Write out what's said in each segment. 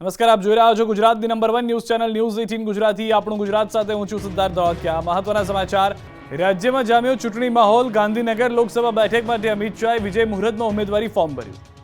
નમસ્કાર, આપ જોઈ રહ્યા છો ગુજરાતની number one news channel news eighteen Gujarati. આપણું ગુજરાત સાથે હું છું સિદ્ધાર્થ ધોળકિયા મહત્વના સમાચાર. રાજ્યમાં જામ્યો ચૂંટણી માહોલ. ગાંધીનગર લોકસભા બેઠક માટે અમિત શાહે વિજય મુહૂર્તમાં ઉમેદવારી ફોર્મ ભર્યું.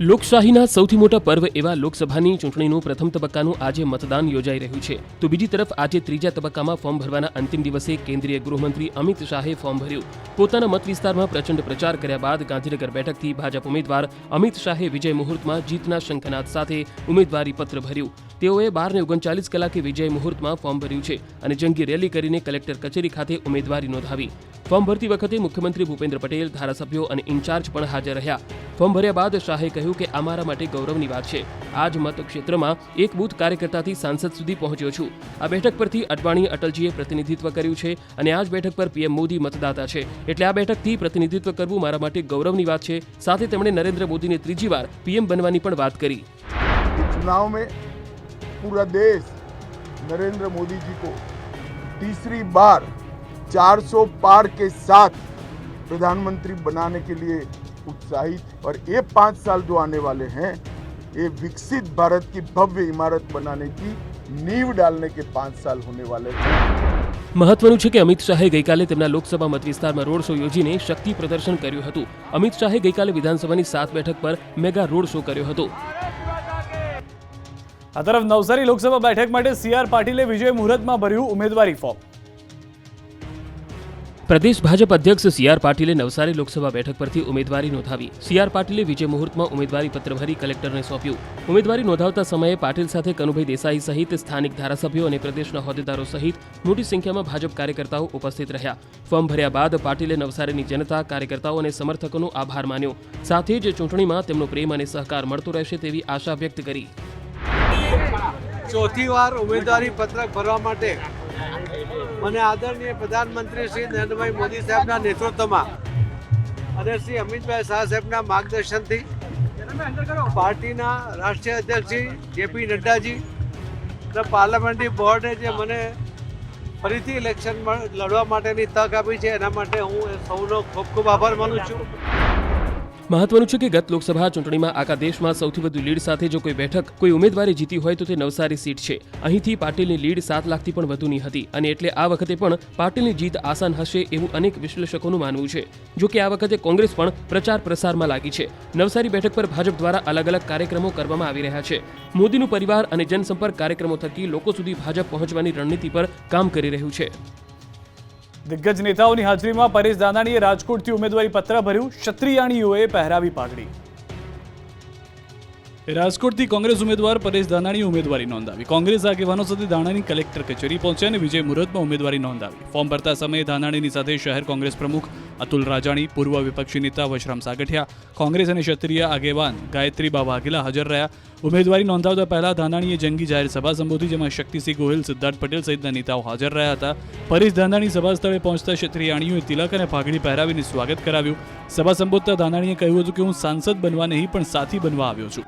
લોકશાહીના સૌથી મોટા પર્વ એવા લોકસભાની ચૂંટણીનું પ્રથમ તબક્કાનું આજે મતદાન યોજાઈ રહ્યું છે. તો બીજી તરફ આજે ત્રીજા તબક્કામાં ફોર્મ ભરવાના અંતિમ દિવસે કેન્દ્રીય ગૃહમંત્રી અમિત શાહે ફોર્મ ભર્યું. પોતાના મત વિસ્તારમાં પ્રચંડ પ્રચાર કર્યા બાદ ગાંધીનગર બેઠકથી ભાજપ ઉમેદવાર અમિત શાહે વિજય મુહૂર્તમાં જીતના શંખનાદ સાથે ઉમેદવારી પત્ર ભર્યું. તેઓએ બારને ઓગણચાલીસ કલાકે વિજય મુહૂર્તમાં ફોર્મ ભર્યું છે અને જંગી રેલી કરીને કલેક્ટર કચેરી ખાતે ઉમેદવારી નોંધાવી. ફોર્મ ભરતી વખતે મુખ્યમંત્રી ભૂપેન્દ્ર પટેલ ધારાસભ્યો અને ઇન્ચાર્જ પણ હાજર રહ્યા ફોર્મ ભર્યા બાદ શાહે કહ્યું કે અમારા માટે ગૌરવની વાત છે આ જ મતક્ષેત્રમાં એક બૂથ કાર્યકર્તાથી સાંસદ સુધી પહોંચ્યો છું આ બેઠક પરથી અડવાણી અટલજીએ પ્રતિનિધિત્વ કર્યું છે અને આ જ બેઠક પર પીએમ મોદી મતદાતા છે એટલે આ બેઠકથી પ્રતિનિધિત્વ કરવું મારા માટે ગૌરવની વાત છે સાથે તેમણે નરેન્દ્ર મોદીને ત્રીજી વાર પીએમ બનવાની પણ વાત કરી कि चुनाव में पूरा देश नरेंद्र मोदी जी को तीसरी बार 400 पार के साथ प्रधानमंत्री बनाने के लिए उत्साहित और ये पाँच साल जो आने वाले हैं ये विकसित भारत की भव्य इमारत बनाने की नींव डालने के पाँच साल होने वाले हैं મહત્વનું છે કે અમિત શાહે ગઈકાલે તેમના લોકસભા મત વિસ્તારમાં રોડ શો યોજીને શક્તિ પ્રદર્શન કર્યું હતું અમિત શાહે ગઈકાલે વિધાનસભાની સાત બેઠક પર મેગા રોડ શો કર્યો હતો આ તરફ નવસારી લોકસભા બેઠક માટે સી આર પાટીલે વિજય મુહૂર્તમાં ભર્યું ઉમેદવારી ફોર્મ પ્રદેશ ભાજપ અધ્યક્ષ સી આર પાટીલે નવસારી લોકસભા બેઠક પરથી ઉમેદવારી નોંધાવી. સી આર પાટીલે વિજય મુહૂર્તમાં ઉમેદવારી પત્ર ભરી કલેક્ટરને સોંપ્યું. ઉમેદવારી નોંધાવતા સમયે પાટીલ સાથે કનુભાઈ દેસાઈ સહિત સ્થાનિક ધારાસભ્યો અને પ્રદેશના હોદ્દેદારો સહિત મોટી સંખ્યામાં ભાજપ કાર્યકર્તાઓ ઉપસ્થિત રહ્યા. ફોર્મ ભર્યા બાદ પાટીલે નવસારીની જનતા, કાર્યકર્તાઓ અને સમર્થકોનો આભાર માન્યો. સાથે જ ચૂંટણીમાં તેમનો પ્રેમ અને સહકાર મળતો રહેશે તેવી આશા વ્યક્ત કરી. ચોથી વાર ઉમેદવારી પત્રક ભરવા માટે મને આદરણીય પ્રધાનમંત્રી શ્રી નરેન્દ્રભાઈ મોદી સાહેબના નેતૃત્વમાં અને શ્રી અમિતભાઈ શાહ સાહેબના માર્ગદર્શનથી પાર્ટીના રાષ્ટ્રીય અધ્યક્ષ શ્રી જેપી નડ્ડાજી અને પાર્લામેન્ટરી બોર્ડે જે મને ફરીથી ઇલેક્શન લડવા માટેની તક આપી છે, એના માટે હું સૌનો ખૂબ ખૂબ આભાર માનું છું. મહત્વનું છે કે ગત લોકસભા ચૂંટણીમાં આખા દેશમાં સૌથી વધુ લીડ સાથે જો કોઈ બેઠક કોઈ ઉમેદવારી જીતી હોય તો તે નવસારી સીટ છે. અહીંથી પાટીલની લીડ સાત લાખથી પણ વધુની હતી અને એટલે આ વખતે પણ પાટીલની જીત આસાન હશે એવું અનેક વિશ્લેષકોનું માનવું છે. જો કે આ વખતે કોંગ્રેસ પણ પ્રચાર પ્રસારમાં લાગી છે. નવસારી બેઠક પર ભાજપ દ્વારા અલગ અલગ કાર્યક્રમો કરવામાં આવી રહ્યા છે. મોદીનું પરિવાર અને જનસંપર્ક કાર્યક્રમો થકી લોકો સુધી ભાજપ પહોંચવાની રણનીતિ પર કામ કરી રહ્યું છે. દિગ્ગજ નેતાઓની હાજરીમાં પરેશ દાનાણીએ રાજકોટથી ઉમેદવારી પત્ર ભર્યું. ક્ષત્રિયાણીઓએ પહેરાવી પાઘડી. રાજકોટથી કોંગ્રેસ ઉમેદવાર પરેશ દાનાણીએ ઉમેદવારી નોંધાવી. કોંગ્રેસ આગેવાનો સાથે દાણાની કલેક્ટર કચેરી પહોંચ્યા અને વિજય મુહૂર્તમાં ઉમેદવારી નોંધાવી. ફોર્મ ભરતા સમયે દાનાણીની સાથે શહેર કોંગ્રેસ પ્રમુખ અતુલ રાજાણી, પૂર્વ વિપક્ષી નેતા વશરામ સાગઠિયા, કોંગ્રેસ અને ક્ષત્રિય આગેવાન ગાયત્રીબા વાઘેલા હાજર રહ્યા. ઉમેદવારી નોંધાવતા પહેલા ધાનાણીએ જંગી જાહેર સભા સંબોધી, જેમાં શક્તિસિંહ ગોહિલ, સિદ્ધાર્થ પટેલ સહિતના નેતાઓ હાજર રહ્યા હતા. પરેશ ધાનાણી સભા સ્થળે પહોંચતા ક્ષત્રિયાણીઓએ તિલક અને પાઘડી પહેરાવીને સ્વાગત કરાવ્યું. સભા સંબોધતા ધાનાણીએ કહ્યું હતું કે, હું સાંસદ બનવા નહીં, પણ સાથી બનવા આવ્યો છું.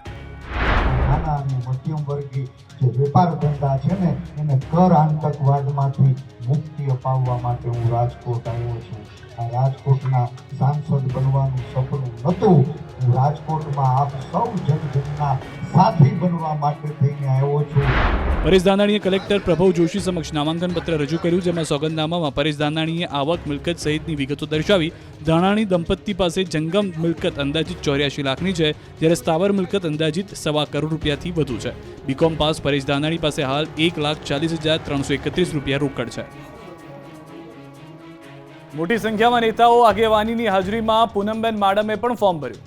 મુક્તિ અપાવવા માટે હું રાજકોટ આવ્યો છું. રાજકોટના સાંસદ બનવાનું સપનું નહોતું. હું રાજકોટમાં આપ સૌ જનજનના સાથી બનવા માટે થઈને આવ્યો છું. પરેશ દાનાણીએ કલેક્ટર પ્રભવ જોશી સમક્ષ નામાંકન પત્ર રજૂ કર્યું, જેમાં સોગંદનામામાં પરેશ દાનાણીએ આવક, મિલકત સહિતની વિગતો દર્શાવી. દાણાણી દંપતી પાસે જંગમ મિલકત અંદાજિત ચોર્યાસી લાખની છે, જ્યારે સ્થાવર મિલકત અંદાજિત સવા કરોડ રૂપિયાથી વધુ છે. બીકોમ પાસ પરેશ દાનાણી પાસે હાલ એક લાખ ચાલીસ હજાર ત્રણસો એકત્રીસ રૂપિયા રોકડ છે. મોટી સંખ્યામાં નેતાઓ આગેવાનીની હાજરીમાં પૂનમબેન માડમે પણ ફોર્મ ભર્યું.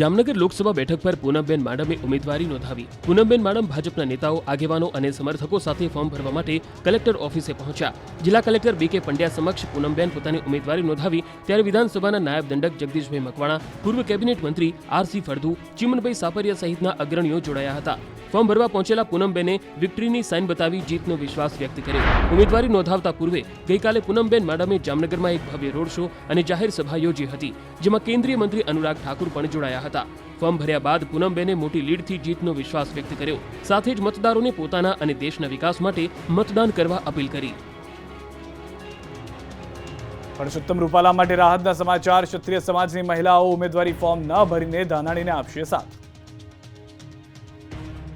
જામનગર લોકસભા બેઠક પર પૂનમબેન માડમે ઉમેદવારી નોંધાવી. પૂનમબેન માડમ ભાજપના નેતાઓ, આગેવાનો અને સમર્થકો સાથે ફોર્મ ભરવા માટે કલેક્ટર ઓફિસે પહોંચ્યા. જિલ્લા કલેક્ટર બી કે પંડ્યા સમક્ષ પૂનમબેન પોતાની ઉમેદવારી નોંધાવી. ત્યારે વિધાનસભાના નાયબ દંડક જગદીશભાઈ મકવાણા, પૂર્વ કેબિનેટ મંત્રી આરસી ફળદુ, ચિમનભાઈ સાપરિયા સહિતના અગ્રણીઓ જોડાયા હતા. ફોર્મ ભરવા પહોંચેલા પૂનમબેને વિક્ટરીની સાઇન બતાવી જીતનો વિશ્વાસ વ્યક્ત કર્યો. ઉમેદવારી નોંધાવતા પૂર્વે ગઈકાલે પૂનમબેન માડમે જામનગરમાં એક ભવ્ય રોડ શો અને જાહેર સભા યોજી હતી, જેમાં કેન્દ્રીય મંત્રી અનુરાગ ઠાકુર પણ જોડાયા હતા. ફોર્મ ભર્યા બાદ પૂનમબેને મોટી લીડથી જીતનો વિશ્વાસ વ્યક્ત કર્યો. સાથે જ મતદારોને પોતાના અને દેશના વિકાસ માટે મતદાન કરવા અપીલ કરી. પરસોત્તમ રૂપાલા માટે રાહતના સમાચાર, ક્ષત્રિય સમાજની મહિલાઓ ઉમેદવારી ફોર્મ ન ભરીને ધાનાણીને આપશે સાથ.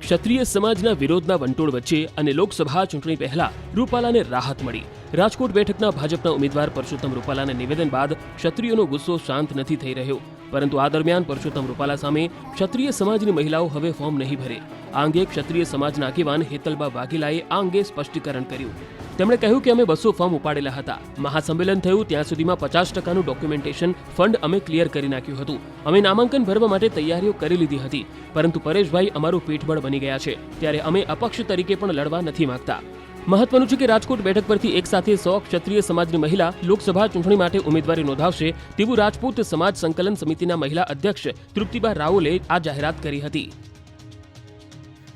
ક્ષત્રિય સમાજના વિરોધના વંટોળ વચ્ચે અને લોકસભા ચૂંટણી પહેલા રૂપાલાને રાહત મળી. રાજકોટ બેઠકના ભાજપના ઉમેદવાર પરસોત્તમ રૂપાલાના નિવેદન બાદ ક્ષત્રિયોનો ગુસ્સો શાંત નથી થઈ રહ્યો. પરંતુ આ દરમિયાન પરસોત્તમ રૂપાલા સામે ક્ષત્રિય સમાજની મહિલાઓ હવે ફોર્મ નહીં ભરે. આ અંગે ક્ષત્રિય સમાજના આગેવાન હેતલબા વાઘેલાએ આ અંગે સ્પષ્ટીકરણ કર્યું. તેમણે કહ્યું કે અમે બસો ફોર્મ ઉપાડેલા હતા. મહાસંમેલન થયું, ત્યાં સુધીમાં પચાસ ટકાનું ડોક્યુમેન્ટેશન ફંડ અમે ક્લિયર કરી નાખ્યું હતું. અમે નામાંકન ભરવા માટે તૈયારીઓ કરી લીધી હતી. પરંતુ પરેશભાઈ અમારું પીઠબળ બની ગયા છે. ત્યારે અમે અપક્ષ તરીકે પણ લડવા નથી માંગતા. મહત્વનું છે કે રાજકોટ બેઠક પરથી એક સાથે સો ક્ષત્રિય સમાજની મહિલા લોકસભા ચૂંટણી માટે ઉમેદવારી નોંધાવશે તેવું રાજપૂત સમાજ સંકલન સમિતિના મહિલા અધ્યક્ષ તૃપ્તિબા રાઓલે આ જાહેરાત કરી હતી.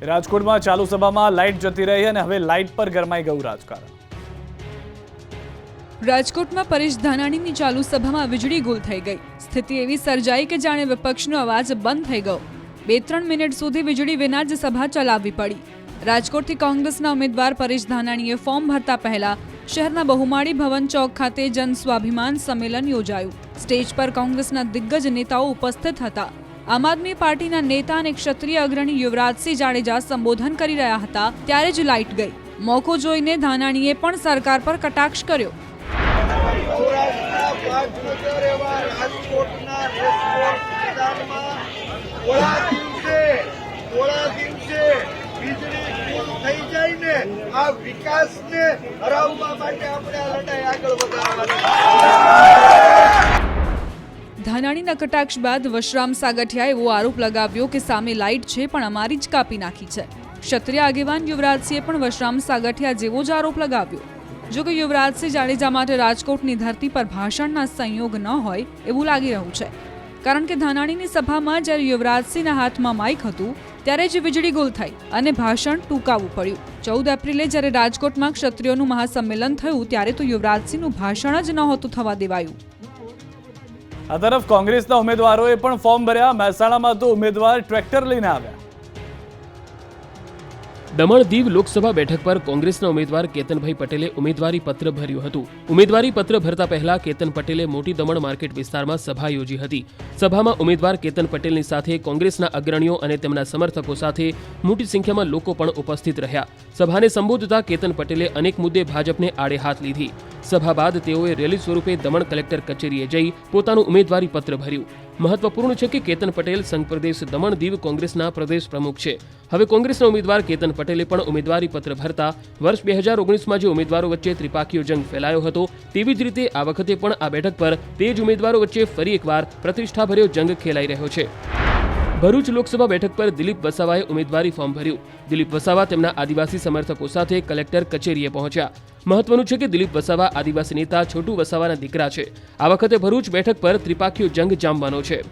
રાજકોટમાં ચાલુ સભામાં લાઇટ જતી રહી અને હવે લાઇટ પર ગરમાઈ ગયું રાજકારણ. રાજકોટમાં પરેશ ધાનાણીની ચાલુ સભામાં વીજળી ગુલ થઈ ગઈ. સ્થિતિ એવી સર્જાઈ કે જાણે વિપક્ષનો અવાજ બંધ થઈ ગયો. બે ત્રણ મિનિટ સુધી વીજળી વિના જ સભા ચલાવવી પડી. રાજકોટથી કોંગ્રેસના ઉમેદવાર પરેશ ધાનાણીએ ફોર્મ ભરતા પહેલા શહેરના બહુમાળી ભવન ચોક ખાતે જન સ્વાભિમાન સંમેલન યોજાયું. સ્ટેજ પર કોંગ્રેસના દિગ્ગજ નેતાઓ ઉપસ્થિત હતા. આમ આદમી પાર્ટીના નેતા અને ક્ષત્રિય અગ્રણી યુવરાજસિંહ જાડેજા સંબોધન કરી રહ્યા હતા ત્યારે જ લાઇટ ગઈ. મોકો જોઈને ધાનાણીએ પણ સરકાર પર કટાક્ષ કર્યો. આ વિકાસને હરાવવા માટે આપણે આ લડાઈ આગળ વધારવાની ધાનાણીના કટાક્ષ બાદ વશરામ સાગઠિયાએ એવો આરોપ લગાવ્યો કે સામે લાઇટ છે, પણ અમારી જ કાપી નાખી છે. ક્ષત્રિય આગેવાન યુવરાજસિંહે પણ વશરામ સાગઠિયા જેવો જ આરોપ લગાવ્યો. જો કે યુવરાજસિંહ જાડેજા માટે રાજકોટની ધરતી પર ભાષણના સંયોગ ન હોય એવું લાગી રહ્યું છે. કારણ કે ધાનાણીની સભામાં જ્યારે યુવરાજસિંહના હાથમાં માઇક હતું, ત્યારે જ વીજળી ગુલ થઈ અને ભાષણ ટૂંકાવવું પડ્યું. ચૌદ એપ્રિલે જ્યારે રાજકોટમાં ક્ષત્રિયોનું મહાસંમેલન થયું, ત્યારે તો યુવરાજસિંહનું ભાષણ જ નહોતું થવા દેવાયું. આ તરફ કોંગ્રેસના ઉમેદવારોએ પણ ફોર્મ ભર્યા. મહેસાણામાં તો ઉમેદવાર ટ્રેક્ટર લઈને આવ્યા. દમણ દીવ લોકસભા બેઠક પર કોંગ્રેસના ઉમેદવાર કેતનભાઈ પટેલે ઉમેદવારી પત્ર ભર્યું હતું. ઉમેદવારી પત્ર ભરતા પહેલા કેતન પટેલે મોટી દમણ માર્કેટ વિસ્તારમાં સભા યોજી હતી. સભામાં ઉમેદવાર કેતન પટેલની સાથે કોંગ્રેસના અગ્રણીઓ અને તેમના સમર્થકો સાથે મોટી સંખ્યામાં લોકો પણ ઉપસ્થિત રહ્યા. સભાને સંબોધતા કેતન પટેલે અનેક મુદ્દે ભાજપને આડે હાથ લીધી. સભા બાદ તેઓએ રેલી સ્વરૂપે દમણ કલેક્ટર કચેરીએ જઈ પોતાનું ઉમેદવારી પત્ર ભર્યું. મહત્વપૂર્ણ છે કે કેતન પટેલ સંઘ પ્રદેશ દમણ દીવ કોંગ્રેસના પ્રદેશ પ્રમુખ છે. હવે કોંગ્રેસના ઉમેદવાર કેતન પટેલે પણ ઉમેદવારી પત્ર ભરતા વર્ષ બે હજાર ઓગણીસમાં જે ઉમેદવારો વચ્ચે ત્રિપાખીયો જંગ ફેલાયો હતો, તેવી જ રીતે આ વખતે પણ આ બેઠક પર તે જ ઉમેદવારો વચ્ચે ફરી એકવાર પ્રતિષ્ઠાભર્યો જંગ ખેલાઈ રહ્યો છે. ભરૂચ લોકસભા બેઠક પર દિલીપ વસાવાએ ઉમેદવારી ફોર્મ ભર્યું. દિલીપ વસાવા તેમના આદિવાસી સમર્થકો સાથે કલેક્ટર કચેરીએ પહોંચ્યા. મહત્વનું છે કે દિલીપ વસાવા આદિવાસી નેતા, છોટુ વસાવાના દીકરા છે. આ વખતે ભરૂચ બેઠક પર ત્રિપાખીયો જંગ જામવાનો છે.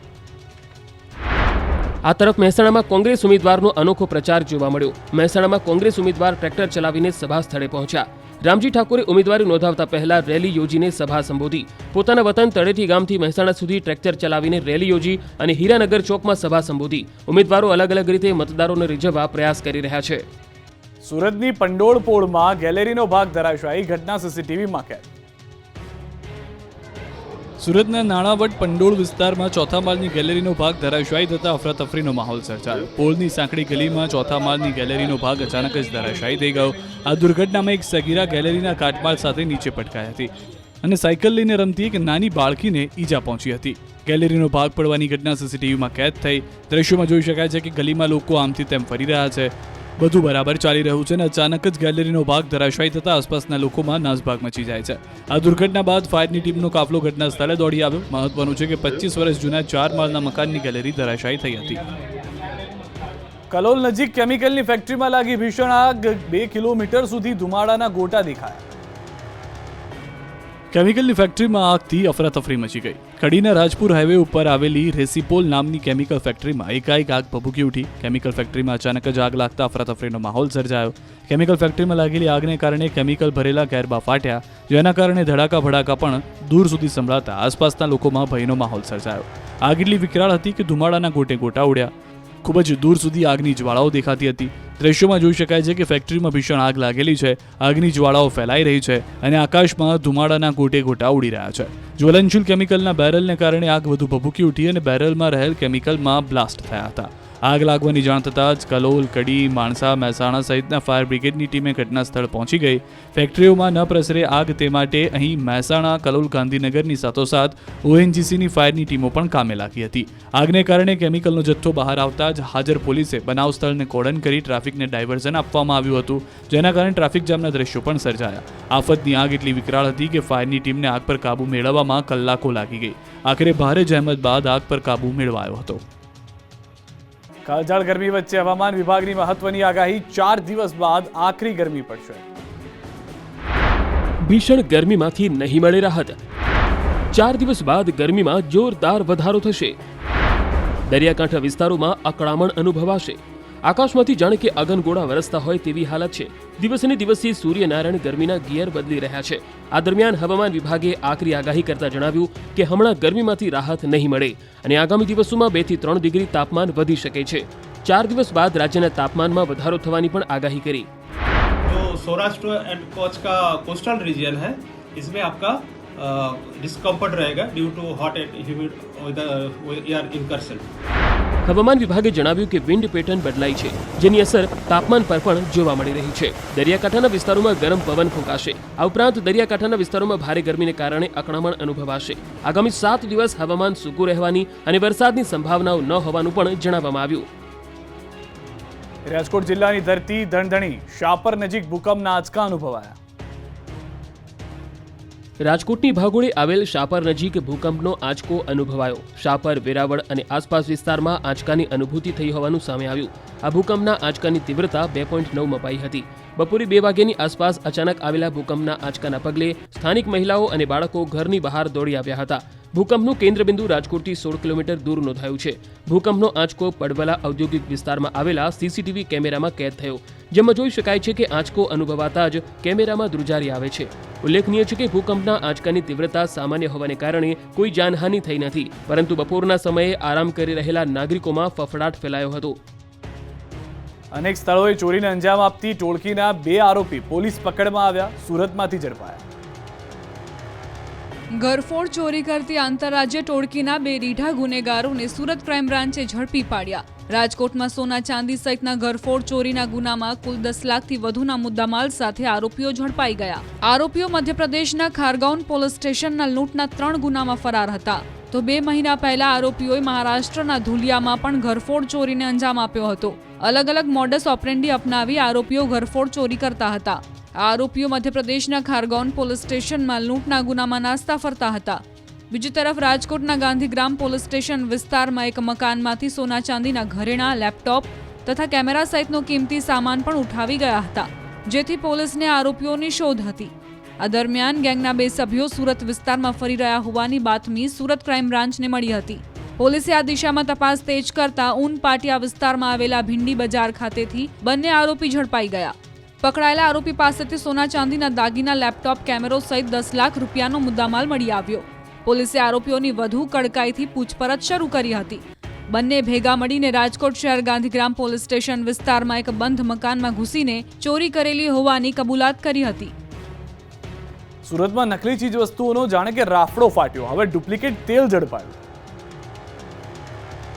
આ તરફ મહેસાણામાં કોંગ્રેસ ઉમેદવારનો અનોખો પ્રચાર જોવા મળ્યો. મહેસાણામાં કોંગ્રેસ ઉમેદવાર ટ્રેક્ટર ચલાવીને સભા સ્થળે પહોંચ્યા. રામજી ઠાકોરે ઉમેદવારી નોંધાવતા પહેલા રેલી યોજીને સભા સંબોધી. પોતાના વતન તળેટી ગામથી મહેસાણા સુધી ટ્રેક્ટર ચલાવીને રેલી યોજી અને હીરાનગર ચોકમાં સભા સંબોધી. ઉમેદવારો અલગ અલગ રીતે મતદારોને રીઝવવા પ્રયાસ કરી રહ્યા છે. સુરતની પંડોળપોળમાં ગેલેરીનો ભાગ ધરાશાયી ઘટના સીસીટીવીમાં કેદ સુરતના નાણાવટ પંડોળ વિસ્તારમાં ચોથા માળની ગેલેરીનો ભાગ ધરાશાયી થતા અફરાતફરીનો માહોલ સર્જાયો. પોળની સાંકડી ગલીમાં ચોથા માળની ગેલેરીનો ભાગ અચાનક જ ધરાશાયી થઈ ગયો. આ દુર્ઘટનામાં એક સગીરા ગેલેરીના કાટમાળ સાથે નીચે પટકાઈ હતી અને સાયકલ લઈને રમતી એક નાની બાળકીને ઈજા પહોંચી હતી. ગેલેરીનો ભાગ પડવાની ઘટના સીસીટીવીમાં કેદ થઈ. દ્રશ્યોમાં જોઈ શકાય છે કે ગલીમાં લોકો આમથી તેમ ફરી રહ્યા છે. બધું બરાબર ચાલી રહ્યું છે અને અચાનક જ ગેલેરીનો ભાગ ધરાશાયી થતા આસપાસના લોકોમાં નાસભાગ મચી જાય છે. આ દુર્ઘટના બાદ ફાયરની ટીમનો કાફલો ઘટના સ્થળે દોડી આવ્યો. મહત્વનું છે કે પચીસ વર્ષ જૂના ચાર માળના મકાનની ગેલેરી ધરાશાયી થઈ હતી. કલોલ નજીક કેમિકલની ફેક્ટરીમાં લાગી ભીષણ આગ. બે કિલોમીટર સુધી ધુમાડાના ગોટા દેખાયા. કેમિકલની ફેક્ટરીમાં આગથી અફરાતફરી મચી ગઈ. કડીના રાજપુર હાઈવે ઉપર આવેલી રેસીપોલ નામની કેમિકલ ફેક્ટરીમાં એકાએક આગ ભભૂકી ઉઠી. કેમિકલ ફેક્ટરીમાં અચાનક જ આગ લાગતા અફરાતફરીનો માહોલ સર્જાયો. કેમિકલ ફેક્ટરીમાં લાગેલી આગને કારણે કેમિકલ ભરેલા ગેરબા ફાટ્યા. જેના કારણે ધડાકા ભડાકા પણ દૂર સુધી સંભળાતા આસપાસના લોકોમાં ભયનો માહોલ સર્જાયો. આગ એટલી વિકરાળ હતી કે ધુમાડાના ગોટે ગોટા ઉડ્યા. ખૂબ જ દૂર સુધી આગની જ્વાળાઓ દેખાતી હતી. દ્રશ્યોમાં જોઈ શકાય છે કે ફેક્ટરીમાં ભીષણ આગ લાગેલી છે, આગની જ્વાળાઓ ફેલાઈ રહી છે અને આકાશમાં ધુમાડાના ગોટે ગોટા ઉડી રહ્યા છે. જ્વલનશીલ કેમિકલના બેરલને કારણે આગ વધુ ભભૂકી ઉઠી અને બેરલમાં રહેલ કેમિકલમાં બ્લાસ્ટ થયા હતા. આગ લાગવાની જાણ થતાં જ કલોલ, કડી, માણસા, મહેસાણા સહિતના ફાયર બ્રિગેડની ટીમે ઘટના સ્થળ પહોંચી ગઈ. ફેક્ટરીઓમાં ન પ્રસરે આગ તે માટે અહીં મહેસાણા, કલોલ, ગાંધીનગરની સાથોસાથ ઓએનજીસીની ફાયરની ટીમો પણ કામે લાગી હતી. આગને કારણે કેમિકલનો જથ્થો બહાર આવતા જ હાજર પોલીસે બનાવ સ્થળને કોડન કરી ટ્રાફિકને ડાયવર્ઝન આપવામાં આવ્યું હતું, જેના કારણે ટ્રાફિક જામના દ્રશ્યો પણ સર્જાયા. આફતની આગ એટલી વિકરાળ હતી કે ફાયરની ટીમને આગ પર કાબૂ મેળવવામાં કલાકો લાગી ગઈ. આખરે ભારે જહેમત બાદ આગ પર કાબૂ મેળવાયો હતો. કાળઝાળ ગરમી વચ્ચે હવામાન વિભાગની મહત્વની આગાહી ચાર દિવસ બાદ આખરી ગરમી પડશે. ભીષણ ગરમીમાંથી નહીં મળે રાહત. ચાર દિવસ બાદ ગરમીમાં જોરદાર વધારો થશે. દરિયાકાંઠા વિસ્તારોમાં અકળામણ અનુભવાશે. આકાશમાંથી જાણે કે અગનગોળા વરસતા હોય તેવી હાલત છે દિવસે ને દિવસે સૂર્યનારાયણ ગરમીના ગિયર બદલી રહ્યા છે આ દરમિયાન હવામાન વિભાગે આકરી આગાહી કરતા જણાવ્યું કે હમણાં ગરમીમાંથી રાહત નહીં મળે અને આગામી દિવસોમાં બે થી ત્રણ ડિગ્રી તાપમાન વધી શકે છે ચાર દિવસ બાદ રાજ્યના તાપમાનમાં વધારો થવાની પણ આગાહી કરી जो सौराष्ट्र एंड कच्छ का कोस्टल रीजन है इसमें आपका डिस्कम्फर्ट रहेगा due to hot and humid air incursion હવામાન વિભાગે જણાવ્યું કે વિન્ડ પેટર્ન બદલાઈ છે જેની અસર તાપમાન પર પણ જોવા મળી રહી છે દરિયાકાંઠાના વિસ્તારોમાં ગરમ પવન ફૂંકાશે આ ઉપરાંત દરિયાકાંઠાના વિસ્તારોમાં ભારે ગરમીને કારણે અકળામણ અનુભવાશે આગામી સાત દિવસ હવામાન સૂકું રહેવાની અને વરસાદની સંભાવનાઓ ન હોવાનું પણ જણાવવામાં આવ્યું રાજકોટ જિલ્લાની ધરતી ધણધણી શાપર નજીક ભૂકંપના આંચકા અનુભવાયા રાજકોટની ભાગોળે આવેલ શાપર નજીક ભૂકંપનો આંચકો અનુભવાયો. શાપર, વેરાવળ અને આસપાસ વિસ્તારમાં આંચકાની અનુભૂતિ થઈ હોવાનું સામે આવ્યું. આ ભૂકંપના આંચકાની તીવ્રતા બે પોઈન્ટ નવ મપાઈ હતી. બપોરે બે વાગ્યાની આસપાસ અચાનક આવેલા ભૂકંપના આંચકાના પગલે સ્થાનિક મહિલાઓ અને બાળકો ઘરની બહાર દોડી આવ્યા હતા. ભૂકંપનું કેન્દ્રબિંદુ રાજકોટથી સોળ કિલોમીટર દૂર નોંધાયું છે. ભૂકંપનો આંચકો પડવલા ઔદ્યોગિક વિસ્તારમાં આવેલા સીસીટીવી કેમેરામાં કેદ થયો. જેમાં જોઈ શકાય છે કે આંચકો અનુભવાતા જ કેમેરામાં ધ્રુજારી આવે છે. ઉલ્લેખનીય છે કે ભૂકંપના આંચકાની તીવ્રતા સામાન્ય હોવાને કારણે કોઈ જાનહાનિ થઈ નથી. પરંતુ બપોરના સમયે આરામ કરી રહેલા નાગરિકોમાં ફફડાટ ફેલાયો હતો. અનેક સ્થળોએ ચોરીને અંજામ આપતી ટોળકીના બે આરોપી પોલીસ પકડમાં આવ્યા, સુરતમાંથી ઝડપાયા. ઘરફોડ ચોરી કરતી આંતરરાજ્ય ટોળકીના બે રીઢા ગુનેગારોને સુરત ક્રાઇમ બ્રાન્ચે ઝડપી પાડ્યા. રાજકોટમાં સોના ચાંદી સહિતના ઘરફોડ ચોરીના ગુનામાં કુલ દસ લાખથી વધુના મુદ્દામાલ સાથે આરોપીઓ ઝડપાઈ ગયા. આરોપીઓ મધ્યપ્રદેશના ખારગાઉન પોલીસ સ્ટેશનના લૂંટના ત્રણ ગુનામાં ફરાર હતા. તો બે મહિના પહેલા આરોપીઓએ મહારાષ્ટ્રના ધુલિયામાં પણ ઘરફોડ ચોરીને અંજામ આપ્યો હતો. અલગ અલગ મોડસ ઓપરેન્ડી અપનાવી આરોપીઓ ઘરફોડ ચોરી કરતા હતા. આ આરોપીઓ મધ્યપ્રદેશના ખારગોન પોલીસ સ્ટેશનમાં લૂંટના ગુનામાં નાસ્તા ફરતા હતા. બીજી તરફ રાજકોટના ગાંધીગ્રામ પોલીસ સ્ટેશન વિસ્તારમાં એક મકાનમાંથી સોના ચાંદીના ઘરેણાં, લેપટોપ તથા કેમેરા સહિતનો કિંમતી સામાન પણ ઉઠાવી ગયા હતા, જેથી પોલીસને આરોપીઓની શોધ હતી. આ દરમિયાન ગેંગના બે સભ્યો સુરત વિસ્તારમાં ફરી રહ્યા હોવાની બાતમી સુરત ક્રાઇમ બ્રાન્ચને મળી હતી. પોલીસે આ દિશામાં તપાસ તેજ કરતા ઊન પાટિયા વિસ્તારમાં આવેલા ભીંડી બજાર ખાતેથી બંને આરોપી ઝડપાઈ ગયા. પકડાયેલા આરોપી પાસેથી સોના ચાંદીના દાગીના, લેપટોપ, કેમેરો સહિત દસ લાખ રૂપિયાનો મુદ્દામાલ મળી આવ્યો. પોલીસે આરોપીઓની વધુ કડકાઈથી પૂછપરછ શરૂ કરી હતી. બંને ભેગા મળીને રાજકોટ શહેર ગાંધીગ્રામ પોલીસ સ્ટેશન વિસ્તારમાં એક બંધ મકાનમાં ઘૂસીને ચોરી કરેલી હોવાની કબૂલાત કરી હતી. સુરતમાં નકલી ચીજ વસ્તુઓનો જાણે કે રાફડો ફાટ્યો. હવે ડુપ્લિકેટ તેલ ઝડપાયું.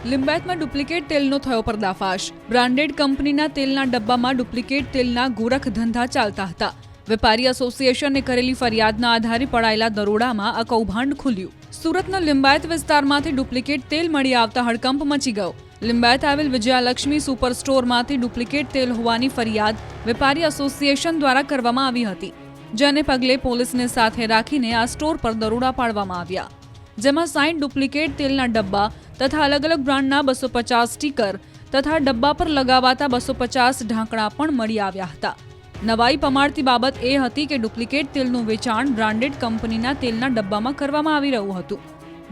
લિંબાયતમાં ડુપ્લિકેટ તેલનો થયો પર્દાફાશ. બ્રાન્ડેડ કંપનીના તેલના ડબ્બામાં ડુપ્લિકેટ તેલના ગોરખ ધંધા ચાલતા હતા. વેપારી એસોસિએશને કરેલી ફરિયાદના આધારે પડાયેલા દરોડામાં આ કૌભાંડ ખુલ્યું. સુરતના લિંબાયત વિસ્તારમાંથી ડુપ્લિકેટ તેલ મળી આવતા હડકંપ મચી ગયો. લિંબાયત આવેલ વિજયાલક્ષ્મી સુપર સ્ટોરમાંથી ડુપ્લિકેટ તેલ હોવાની ફરિયાદ વેપારી એસોસિએશન દ્વારા કરવામાં આવી હતી. જેને પગલે પોલીસને સાથે રાખીને આ સ્ટોર પર દરોડા પાડવામાં આવ્યા. જેમાં સાઈઠ ડુપ્લિકેટ તેલના ડબ્બા તથા અલગ અલગ બ્રાન્ડના બસો પચાસ સ્ટીકર તથા ડબ્બા પર લગાવાતા બસો પચાસ ઢાંકણા પણ મળી આવ્યા હતા. નવાઈ પમાડતી બાબત એ હતી કે ડુપ્લિકેટ તેલનું વેચાણ બ્રાન્ડેડ કંપનીના તેલના ડબ્બામાં કરવામાં આવી રહ્યું હતું.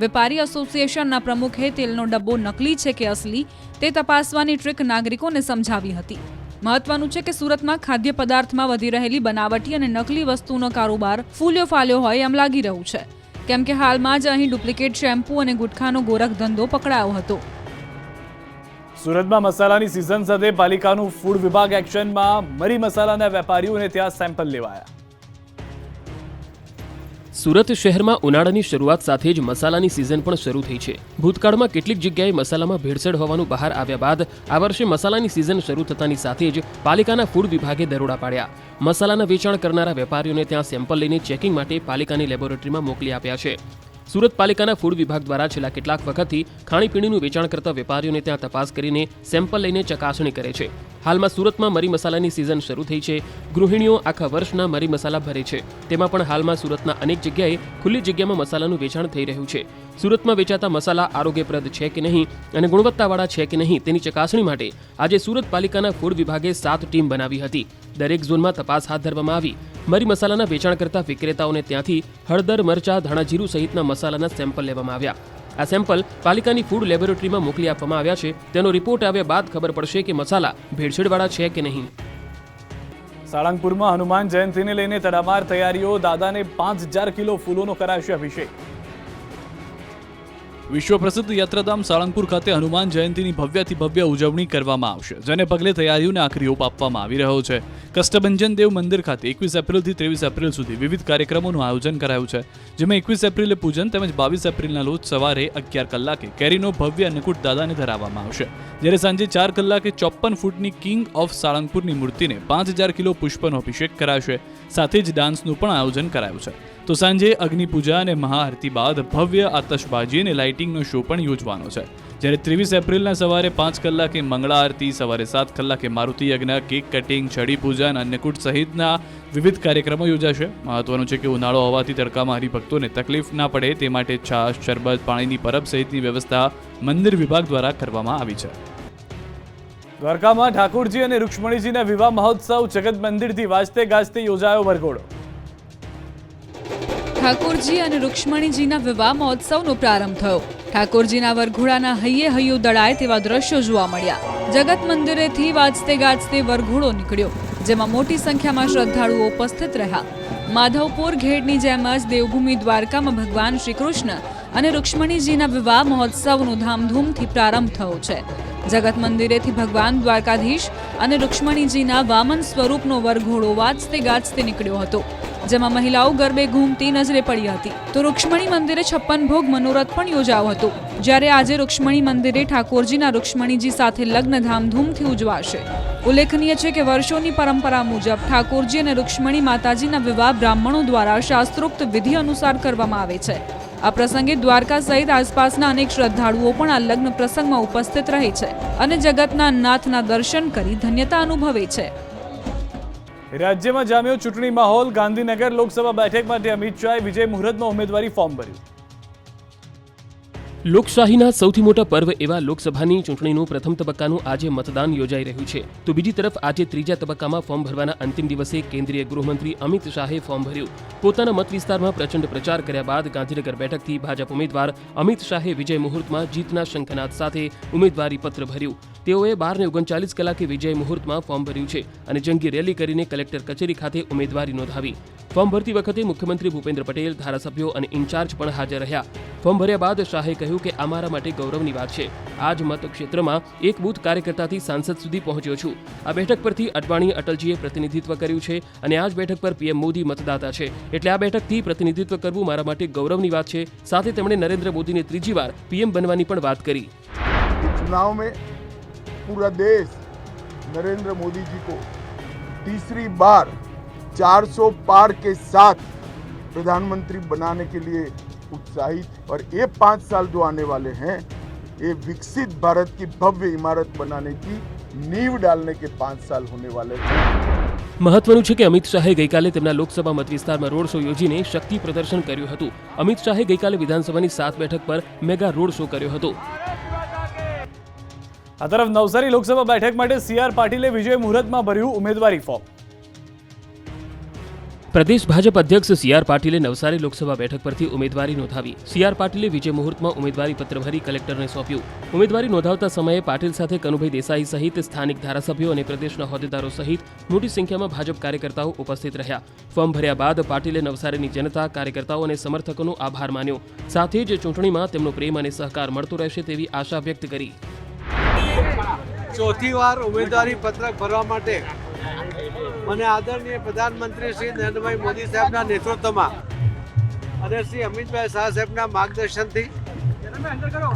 વેપારી એસોસિએશનના પ્રમુખે તેલનો ડબ્બો નકલી છે કે અસલી તે તપાસવાની ટ્રીક નાગરિકોને સમજાવી હતી. મહત્વનું છે કે સુરતમાં ખાદ્ય પદાર્થમાં વધી રહેલી બનાવટી અને નકલી વસ્તુનો કારોબાર ફૂલ્યો ફાલ્યો હોય એમ લાગી રહ્યું છે. કેમ કે હાલમાં જ અહીં ડુપ્લિકેટ શેમ્પૂ અને ગુટખાનો ગોરખ ધંધો પકડાયો હતો. સુરતમાં મસાલાની સિઝન સાથે પાલિકાનું ફૂડ વિભાગ એક્શનમાં મરી મસાલાના વેપારીઓને ત્યાં સેમ્પલ લેવાયા. સુરત શહેરમાં ઉનાળાની શરૂઆત સાથે જ મસાલાની સિઝન પણ શરૂ થઈ છે. ભૂતકાળમાં કેટલીક જગ્યાએ મસાલામાં ભેળસેળ હોવાનું બહાર આવ્યા બાદ આ વર્ષે મસાલાની સિઝન શરૂ થતાની સાથે જ પાલિકાના ફૂડ વિભાગે દરોડા પાડ્યા. મસાલાના વેચાણ કરનારા વેપારીઓને ત્યાં સેમ્પલ લઈને ચેકિંગ માટે પાલિકાની લેબોરેટરીમાં મોકલી આપ્યા છે. સુરત પાલિકાના ફૂડ વિભાગ દ્વારા છેલ્લા કેટલાક વખતથી ખાણીપીણીનું વેચાણ કરતા વેપારીઓને ત્યાં તપાસ કરીને સેમ્પલ લઈને ચકાસણી કરે છે. હાલમાં સુરતમાં મરી મસાલાની સિઝન શરૂ થઈ છે. ગૃહિણીઓ આખા વર્ષના મરી મસાલા ભરે છે. તેમાં પણ હાલમાં સુરતના અનેક જગ્યાએ ખુલ્લી જગ્યામાં મસાલાનું વેચાણ થઈ રહ્યું છે. સુરતમાં વેચાતા મસાલા આરોગ્યપ્રદ છે કે નહીં અને ગુણવત્તાવાળા છે કે નહીં તેની ચકાસણી માટે આજે સુરત પાલિકાના ફૂડ વિભાગે સાત ટીમ બનાવી હતી. દરેક ઝોનમાં તપાસ હાથ ધરવામાં આવી. મરી મસાલાના વેચાણ કરતા વિક્રેતાઓને ત્યાંથી હળદર મરચા ધાણાજીરું સહિતના મસાલાના સેમ્પલ લેવામાં આવ્યા. આ સેમ્પલ પાલિકાની ફૂડ લેબોરેટરીમાં મોકલી આપવામાં આવ્યા છે. તેનો રિપોર્ટ આવ્યા બાદ ખબર પડશે કે મસાલા ભેળસેળવાળા છે કે નહીં. સાળંગપુરમાં હનુમાન જયંતીને લઈને તડામાર તૈયારીઓ, દાદાને પાંચ હજાર કિલો ફૂલોનો કરાશે અભિષેક. વિશ્વ પ્રસિદ્ધ યાત્રાધામ સાળંગપુર ખાતે હનુમાન જયંતિની ભવ્યથી ભવ્ય ઉજવણી કરવામાં આવશે, જેને પગલે તૈયારીઓને આખરી ઓપ આપવામાં આવી રહ્યો છે. કષ્ટભંજન દેવ મંદિર ખાતે એકવીસ એપ્રિલથી ત્રેવીસ એપ્રિલ સુધી વિવિધ કાર્યક્રમોનું આયોજન કરાયું છે, જેમાં એકવીસ એપ્રિલે પૂજન તેમજ બાવીસ એપ્રિલના રોજ સવારે અગિયાર કલાકે કેરીનો ભવ્ય અન્નકૂટ દાદાને ધરાવવામાં આવશે. જ્યારે સાંજે ચાર કલાકે ચોપ્પન ફૂટની કિંગ ઓફ સાળંગપુરની મૂર્તિને પાંચ હજાર કિલો પુષ્પનો અભિષેક કરાશે, સાથે જ ડાન્સનું પણ આયોજન કરાયું છે. તો સાંજે અગ્નિપૂજા અને મહાઆરતી બાદ ભવ્ય આતશબાજી અને લાઇટિંગનો શો પણ યોજવાનો છે. જ્યારે ત્રેવીસ એપ્રિલના સવારે પાંચ કલાકે મંગળા આરતી, સવારે સાત કલાકે મારુતિ યજ્ઞ, કેક કટિંગ, છડી પૂજન અન્નકૂટ સહિતના વિવિધ કાર્યક્રમો યોજાશે. મહત્વનું છે કે ઉનાળો હોવાથી તડકામાં હરિભક્તોને તકલીફ ના પડે, તે માટે છાશ, શરબત, પાણીની પરબ સહિતની વ્યવસ્થા મંદિર વિભાગ દ્વારા કરવામાં આવી છે. દ્વારકામાં ઠાકોરજી અને રૂક્ષ્મણીજીના વિવાહ મહોત્સવ જગત મંદિરથી વાજતે ગાજતે યોજાયો વરઘોડો. ઠાકોરજી અને રૂક્ષ્મણીજીના વિવાહ મહોત્સવનો પ્રારંભ થયો. ઠાકોરજીના વરઘોડાના હૈયે હૈયું દળાય તેવા દ્રશ્યો જોવા મળ્યા. જગત મંદિરેથી વાજતે ગાજતે વરઘોડો નીકળ્યો, જેમાં મોટી સંખ્યામાં શ્રદ્ધાળુઓ ઉપસ્થિત રહ્યા. માધવપુર ઘેડની જેમ જ દેવભૂમિ દ્વારકામાં ભગવાન શ્રી કૃષ્ણ અને રૂક્ષ્મણીજીના વિવાહ મહોત્સવનો ધામધૂમથી પ્રારંભ થયો છે. જગત મંદિરેથી ભગવાન દ્વારકાધીશ અને રૂક્ષ્મણીજીના વામન સ્વરૂપનો વરઘોડો વાજતે ગાજતે નીકળ્યો હતો. જેમાં મહિલાઓ ગરબે ઘૂમતી નજરે પડી હતી. તો રૂક્ષ્મણી મંદિરે છપ્પન ભોગ મનોરથ પણ યોજાયો હતો. જ્યારે આજે રૂક્ષ્મણી મંદિરે ઠાકોરજીના રૂક્ષ્મણીજી સાથે લગ્ન ધામધૂમથી ઉજવાશે. ઉલ્લેખનીય છે કે વર્ષોની પરંપરા મુજબ ઠાકોરજી અને રૂક્ષ્મણી માતાજીના વિવાહ બ્રાહ્મણો દ્વારા શાસ્ત્રોક્ત વિધિ અનુસાર કરવામાં આવે છે. આ પ્રસંગે દ્વારકા સહિત આસપાસના અનેક શ્રદ્ધાળુઓ પણ આ લગ્ન પ્રસંગમાં ઉપસ્થિત રહે છે અને જગતના નાથના દર્શન કરી ધન્યતા અનુભવે છે. રાજ્યમાં જામ્યો ચૂંટણી માહોલ, ગાંધીનગર લોકસભા બેઠક માટે અમિત શાહે વિજય મુહૂર્તમાં ઉમેદવારી ફોર્મ ભર્યું. લોકશાહીના સૌથી મોટા પર્વ એવા લોકસભાની ચૂંટણીનું પ્રથમ તબક્કાનું આજે મતદાન યોજાઈ રહ્યું છે. તો બીજી તરફ આજે ત્રીજા તબક્કામાં ફોર્મ ભરવાના અંતિમ દિવસે કેન્દ્રીય ગૃહમંત્રી અમિત શાહે ફોર્મ ભર્યું. પોતાના મત વિસ્તારમાં પ્રચંડ પ્રચાર કર્યા બાદ ગાંધીનગર બેઠકથી ભાજપ ઉમેદવાર અમિત શાહે વિજય મુહૂર્તમાં જીતના શંખનાદ સાથે ઉમેદવારી પત્ર ભર્યું. તેઓએ બારને ઓગણચાલીસ કલાકે વિજય મુહૂર્તમાં ફોર્મ ભર્યું છે અને જંગી રેલી કરીને કલેક્ટર કચેરી ખાતે ઉમેદવારી નોંધાવી. ફોર્મ ભરતી વખતે મુખ્યમંત્રી ભૂપેન્દ્ર પટેલ ધારાસભ્યો અને ઇન્ચાર્જ પણ હાજર રહ્યા. ફોર્મ ભર્યા બાદ શાહે કહ્યું કે આ મારા માટે ગૌરવની વાત છે આ જ મતક્ષેત્રમાં એક બૂથ કાર્યકર્તાથી સાંસદ સુધી પહોંચ્યો છું આ બેઠક પરથી અડવાણી અટલજીએ પ્રતિનિધિત્વ કર્યું છે અને આ જ બેઠક પર પીએમ મોદી મતદાતા છે એટલે આ બેઠકથી પ્રતિનિધિત્વ કરવું મારા માટે ગૌરવની વાત છે સાથે તેમણે નરેન્દ્ર મોદીને ત્રીજી વાર પીએમ બનવાની પણ વાત કરી चुनाव में पूरा देश नरेंद्र मोदी जी को तीसरी बार 400 पार के साथ प्रधानमंत्री बनाने के लिए उत्साहित और ये पाँच साल जो आने वाले हैं ये विकसित भारत की भव्य इमारत बनाने की नींव डालने के पाँच साल होने वाले हैं મહત્વનું છે કે અમિત શાહે ગઈકાલે તેમના લોકસભા મત વિસ્તારમાં રોડ શો યોજીને શક્તિ પ્રદર્શન કર્યું હતું અમિત શાહે ગઈકાલે વિધાનસભાની સાત બેઠક પર મેગા રોડ શો કર્યો હતો આ તરફ નવસારી લોકસભા બેઠક માટે સીઆર પાટીલે વિજય મુહૂર્તમાં ભર્યું ઉમેદવારી ફોર્મ પ્રદેશ ભાજપ અધ્યક્ષ સી આર પાટીલે નવસારી લોકસભા બેઠક પરથી ઉમેદવારી નોંધાવી. સી આર પાટીલે વિજય મુહૂર્તમાં ઉમેદવારી પત્ર ભરી કલેક્ટરને સોંપ્યું. ઉમેદવારી નોંધાવતા સમયે પાટીલ સાથે કનુભાઈ દેસાઈ સહિત સ્થાનિક ધારાસભ્યો અને પ્રદેશના હોદ્દેદારો સહિત મોટી સંખ્યામાં ભાજપ કાર્યકર્તાઓ ઉપસ્થિત રહ્યા. ફોર્મ ભર્યા બાદ પાટીલે નવસારીની જનતા, કાર્યકર્તાઓ અને સમર્થકોનો આભાર માન્યો. સાથે જ ચૂંટણીમાં તેમનો પ્રેમ અને સહકાર મળતો રહેશે તેવી આશા વ્યક્ત કરી. ચોથી વાર ઉમેદવારી પત્રક ભરવા માટે મને આદરણીય પ્રધાનમંત્રી શ્રી નરેન્દ્રભાઈ મોદી સાહેબના નેતૃત્વમાં અને શ્રી અમિતભાઈ શાહ સાહેબના માર્ગદર્શનથી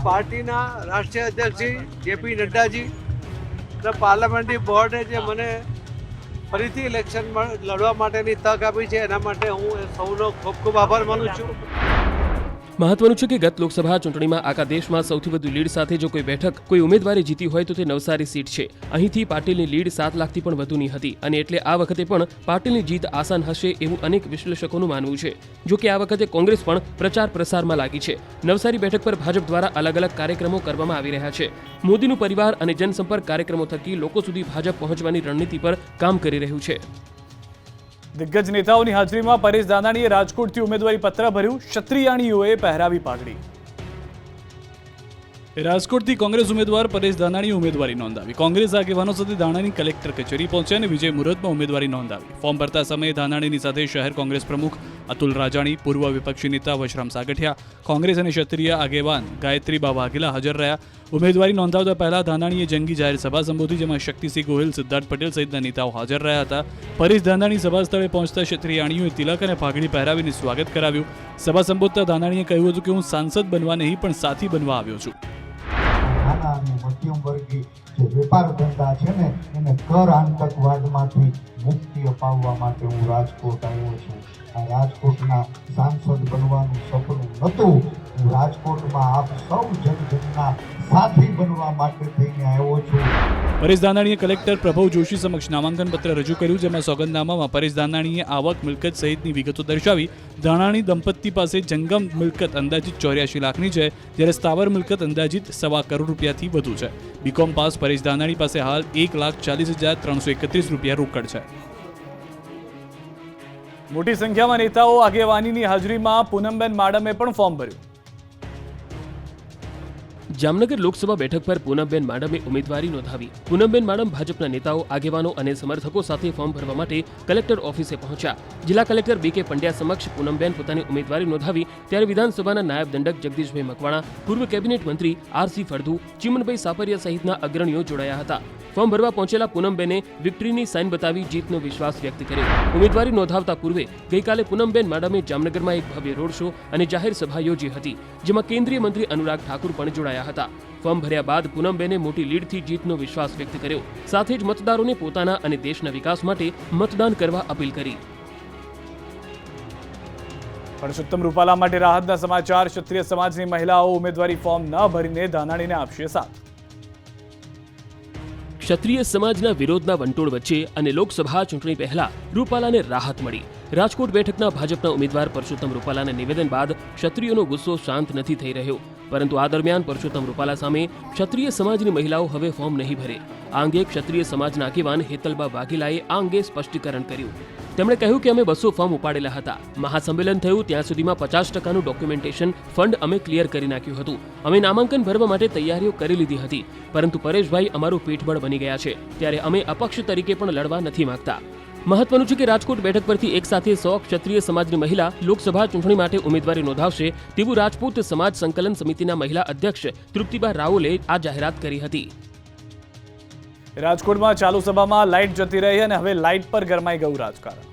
પાર્ટીના રાષ્ટ્રીય અધ્યક્ષ શ્રી જેપી નડ્ડાજી અને પાર્લામેન્ટરી બોર્ડે જે મને ફરીથી ઇલેક્શન લડવા માટેની તક આપી છે, એના માટે હું સૌનો ખૂબ ખૂબ આભાર માનું છું. મહત્વનું છે કે ગત લોકસભા ચૂંટણીમાં આખા દેશમાં સૌથી વધુ લીડ સાથે જો કોઈ બેઠક કોઈ ઉમેદવારે જીતી હોય તો તે નવસારી સીટ છે. અહીંથી પાટીલની લીડ સાત લાખથી પણ વધુની હતી અને એટલે આ વખતે પણ પાટીલની જીત આસાન હશે એવું અનેક વિશ્લેષકોનું માનવું છે. જો કે આ વખતે કોંગ્રેસ પણ પ્રચાર પ્રસારમાં લાગી છે. નવસારી બેઠક પર ભાજપ દ્વારા અલગ અલગ કાર્યક્રમો કરવામાં આવી રહ્યા છે. મોદીનું પરિવાર અને જનસંપર્ક કાર્યક્રમો થકી લોકો સુધી ભાજપ પહોંચવાની રણનીતિ પર કામ કરી રહ્યું છે. દિગ્ગજ નેતાઓની હાજરીમાં પરેશ દાનાણીએ રાજકોટથી ઉમેદવારી પત્ર ભર્યું. ક્ષત્રિયાણીઓએ પહેરાવી પાઘડી. રાજકોટથી કોંગ્રેસ ઉમેદવાર પરેશ દાનાણીએ ઉમેદવારી નોંધાવી. કોંગ્રેસ આગેવાનો સાથે દાણાની કલેક્ટર કચેરી પહોંચ્યા અને વિજય મુહૂર્તમાં ઉમેદવારી નોંધાવી. ફોર્મ ભરતા સમયે દાનાણીની સાથે શહેર કોંગ્રેસ પ્રમુખ અતુલ રાજાણી, પૂર્વ વિપક્ષી નેતા વશરામ સાગઠિયા, કોંગ્રેસ અને ક્ષત્રિય આગેવાન ગાયત્રીબા વાઘેલા હાજર રહ્યા. ઉમેદવારી નોંધાવતા પહેલા ધાનાણીએ જંગી જાહેર સભા સંબોધી, જેમાં શક્તિસિંહ ગોહિલ, સિદ્ધાર્થ પટેલ સહિતના નેતાઓ હાજર રહ્યા હતા. પરેશ ધાનાણી સભા સ્થળે પહોંચતા ક્ષત્રિયાણીઓએ તિલક અને પાઘડી પહેરાવીને સ્વાગત કરાવ્યું. સભા સંબોધતા ધાનાણીએ કહ્યું હતું કે હું સાંસદ બનવા નહીં, પણ સાથી બનવા આવ્યો છું. વેપાર ધંધા છે ને, એને કર આતંકવાદમાંથી મુક્તિ અપાવવા માટે હું રાજકોટ આવ્યો છું. આ રાજકોટના સાંસદ બનવાનું સપનું નહોતું. હું રાજકોટમાં આપ સૌ જનજનના સાથી બનવા માટે થઈને આવ્યો છું. પરેશ દાનાણીએ કલેક્ટર પ્રભવ જોશી સમક્ષ નામાંકન પત્ર રજૂ કર્યું, જેમાં સોગંદનામામાં પરેશ દાનાણીએ આવક, મિલકત સહિતની વિગતો દર્શાવી. દાણાણી દંપતી પાસે જંગમ મિલકત અંદાજિત ચોર્યાસી લાખની છે, જ્યારે સ્થાવર મિલકત અંદાજિત સવા કરોડ રૂપિયાથી વધુ છે. બીકોમ પાસ પરેશ દાનાણી પાસે હાલ એક લાખ ચાલીસ હજાર ત્રણસો એકત્રીસ રૂપિયા રોકડ છે. મોટી સંખ્યામાં નેતાઓ આગેવાનીની હાજરીમાં પૂનમબેન માડમે પણ ફોર્મ ભર્યું. જામનગર લોકસભા બેઠક પર પૂનમબેન માડમે ઉમેદવારી નોંધાવી. પૂનમબેન માડમ ભાજપના નેતાઓ, આગેવાનો અને સમર્થકો સાથે ફોર્મ ભરવા માટે કલેક્ટર ઓફિસે પહોંચ્યા. જિલ્લા કલેક્ટર બી કે પંડ્યા સમક્ષ પૂનમબેન પોતાની ઉમેદવારી નોંધાવી ત્યારે વિધાનસભાના નાયબ દંડક જગદીશભાઈ મકવાણા, પૂર્વ કેબિનેટ મંત્રી આરસી ફળદુ, ચિમનભાઈ સાપરિયા સહિતના અગ્રણીઓ જોડાયા હતા. ફોર્મ ભરવા પહોંચેલા પૂનમબેને વિક્ટરીની સાઇન બતાવી જીતનો વિશ્વાસ વ્યક્ત કર્યો. ઉમેદવારી નોંધાવતા પૂર્વે ગઈકાલે પૂનમબેન માડમે જામનગરમાં એક ભવ્ય રોડ શો અને જાહેર સભા યોજી હતી, જેમાં કેન્દ્રીય મંત્રી અનુરાગ ઠાકુર પણ જોડાયા હતા. ફોર્મ ભર્યા બાદ પૂનમબેને મોટી લીડથી જીતનો વિશ્વાસ વ્યક્ત કર્યો. સાથે જ મતદારોને પોતાના અને દેશના વિકાસ માટે મતદાન કરવા અપીલ કરી. પરસોત્તમ રૂપાલા માટે રાહતના સમાચાર ક્ષત્રિય સમાજની મહિલાઓ ઉમેદવારી ફોર્મ ન ભરીને ધાનાણીને આપશે સાથ. ક્ષત્રિય સમાજના વિરોધના વંટોળ વચ્ચે અને લોકસભા ચૂંટણી પહેલા રૂપાલાને રાહત મળી. રાજકોટ બેઠકના ભાજપના ઉમેદવાર પરસોત્તમ રૂપાલાના નિવેદન બાદ ક્ષત્રિયોનો ગુસ્સો શાંત નથી થઈ રહ્યો. પરંતુ આ દરમિયાન પરસોત્તમ રૂપાલા સામે ક્ષત્રિય સમાજની મહિલાઓ હવે ફોર્મ નહીં ભરે. આ અંગે ક્ષત્રિય સમાજના આગેવાન હેતલબા વાઘેલાએ આ અંગે સ્પષ્ટીકરણ કર્યું. તેમણે કહ્યું કે અમે બસો ફોર્મ ઉપાડેલા હતા. મહાસંમેલન થયું ત્યાં સુધીમાં પચાસ ટકાનું ડોક્યુમેન્ટેશન ફંડ અમે ક્લિયર કરી નાખ્યું હતું. અમે નામાંકન ભરવા માટે તૈયારીઓ કરી લીધી હતી. પરંતુ પરેશભાઈ અમારું પીઠબળ બની ગયા છે. ત્યારે અમે અપક્ષ તરીકે પણ લડવા નથી માંગતા. મહત્વનું છે કે રાજકોટ બેઠક પરથી એક સાથે સો ક્ષત્રિય સમાજની મહિલા લોકસભા ચૂંટણી માટે ઉમેદવારી નોંધાવશે તેવું રાજપૂત સમાજ સંકલન સમિતિના મહિલા અધ્યક્ષ તૃપ્તિબા રાઓલે આ જાહેરાત કરી હતી. રાજકોટમાં ચાલુ સભામાં લાઇટ જતી રહી અને હવે લાઇટ પર ગરમાઈ ગયું રાજકારણ.